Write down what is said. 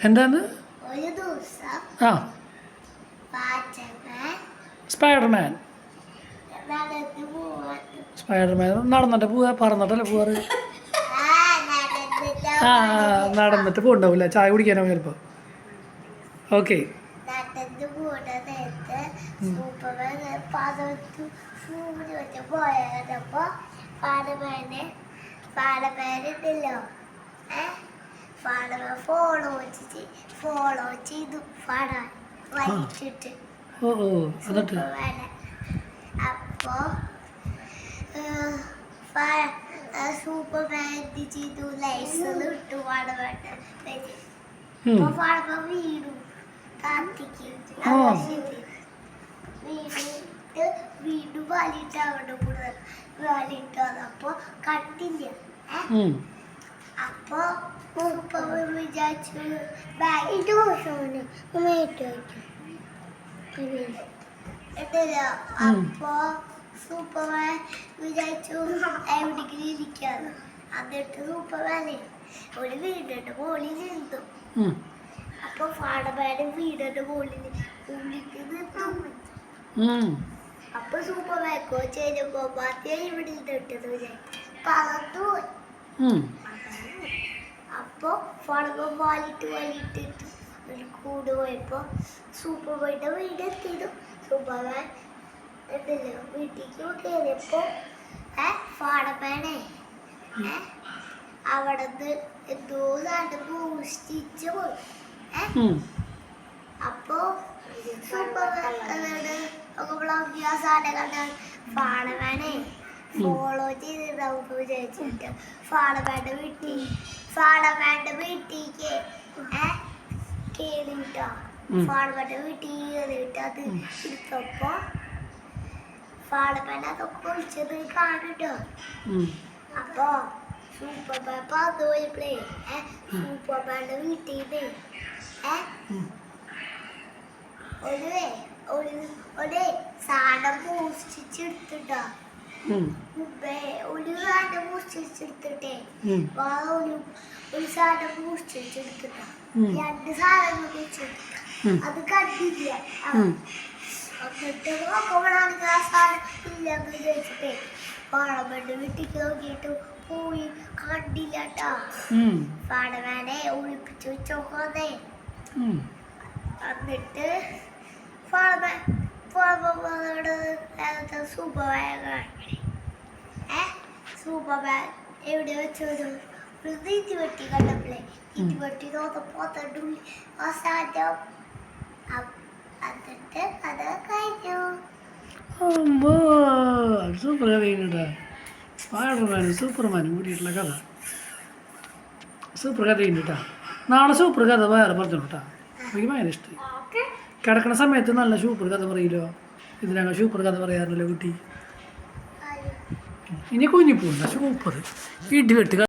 എന്താണ്? ആ. Spiderman Spiderman നടന്നിട്ട് പോവാ പറന്നിട്ടല്ലേ പോവാറ്? ആ നടന്നിട്ട് പോണ്ടാവില്ല ചായ കുടിക്കാനാവും ചിലപ്പോൾ ഓക്കെ. പോയപ്പോ പാടമാനെ പാടമാനുണ്ടല്ലോ ഏ? പാടമാൻ ഫോളോ വെച്ചിട്ട് ഫോളോ ചെയ്തു പാടാൻ വലിച്ചിട്ട് ഓ ഓ എന്നിട്ട്? അപ്പോ സൂപ്പർമാൻ എന്ത് ചെയ്തു? ലൈസൻസ് ഇട്ടു ഉം. അപ്പൊ പാടമാൻ വീണു. കാത്തിക്ക് ആ. വീണിട്ട് വീണ്ടും വലിയിട്ട് അവിടെ കൂടെ. വലിയിട്ട് വന്നപ്പോ കട്ടില്ല? അപ്പൊ സൂപ്പർമാൻ വിചാരിച്ചു ബാഗിട്ട് മോശമാണ് ഉമ്മയിട്ട് എന്നില്ല അപ്പോ സൂപ്പർമാൻ വിചാരിച്ചു എവിടെയെങ്കിലും ഇരിക്കാന്ന്. അതിട്ട് സൂപ്പർമാനെ ഒരു വീടിന്റെ മുകളിൽ നിന്നു. അപ്പൊ ഫാടമാന്റെ വീടിന്റെ മുകളിൽ ഉള്ളിക്ക് നിന്നു. അപ്പൊ സൂപ്പർമാക്കോ ചെയ്യുമ്പോ മതിയെ ഇവിടെ നിന്നിട്ടത് വിചാരിച്ചു. പറന്നു പോയി. ഫോണൊക്കെ വാലിട്ട് വാലിട്ട് ഒരു കൂട് പോയപ്പോൾ സൂപ്പർ പോയിട്ട് വീട് എത്തിയതു സൂപ്പർമാൻ ഉണ്ടല്ലോ വീട്ടിലേക്ക് കയറിയപ്പോൾ ഏ ഫാടമേനെ ഏ അവിടുന്ന് എന്തോ സാധനം മോഷ്ടിച്ച് പോയി ഏ ഉം. അപ്പോ ഒക്കെ ബ്ലോക്ക് ആ സാധനം കണ്ടാൽ ഫാടമാനെ ഫോളോ ചെയ്തിട്ടുണ്ടാവും വിചാരിച്ചിട്ട് ഫാടമാന്റെ വീട്ടിൽ ഫാടമാന്റെ വീട്ടിലേക്ക്. ഉം. ഫാടമാന്റെ വീട്ടിൽ കേറിയിട്ട് അത് എടുത്തപ്പോ ഫാടമാൻ അതൊക്കെ ഒളിച്ചത് കാണട്ടോ. ഉം. അപ്പൊ സൂപ്പർമാൻ പറഞ്ഞു പോയപ്പോഴേ ഏ? സൂപ്പർമാന്റെ വീട്ടിൽ. ഒരു ഒരു ഒരു സാധനം മോഷ്ടിച്ചെടുത്തിട്ടോ ഒരു സാധനം മോഷ്ടിച്ചെടുത്തിട്ടേ. ഒരു ഒരു സാധനം മോഷ്ടിച്ചെടുത്തിട്ടാ. രണ്ട് സാധനം. അത് കണ്ടില്ല. എന്നിട്ട് നോക്കുമ്പോഴാണെങ്കിൽ ആ സാധനം ഇല്ലെന്ന് വിചാരിച്ചിട്ടേ വീട്ടിൽ നോക്കിയിട്ട് പോയി കണ്ടില്ല കേട്ടോ ഉം. പാടവേനെ ഒളിപ്പിച്ചു വെച്ചോക്കോന്നേ. എന്നിട്ട് പാടമേ പാടമോട് സൂപ്പർമാൻ ഏ? സൂപ്പർമാൻ എവിടെ വെച്ചത് ഒരു വെട്ടി കണ്ടപ്പോഴേ വെട്ടി അത് സൂപ്പർ സ്പൈഡർമാനും സൂപ്പർമാനും കൂടിയിട്ടുള്ള കഥ. സൂപ്പർ കഥ കേട്ടാ. നാളെ സൂപ്പർ കഥ വേറെ പറഞ്ഞു കേട്ടാ എനിക്ക് ഭയങ്കര കിടക്കണ സമയത്ത് നല്ല സൂപ്പർ കഥ പറയില്ലോ? ഇതിനകം സൂപ്പർ കഥ പറയാറില്ല കുട്ടി? ഇനി കുഞ്ഞിപ്പോണ്ട സൂപ്പർ ഇടിവെട്ട്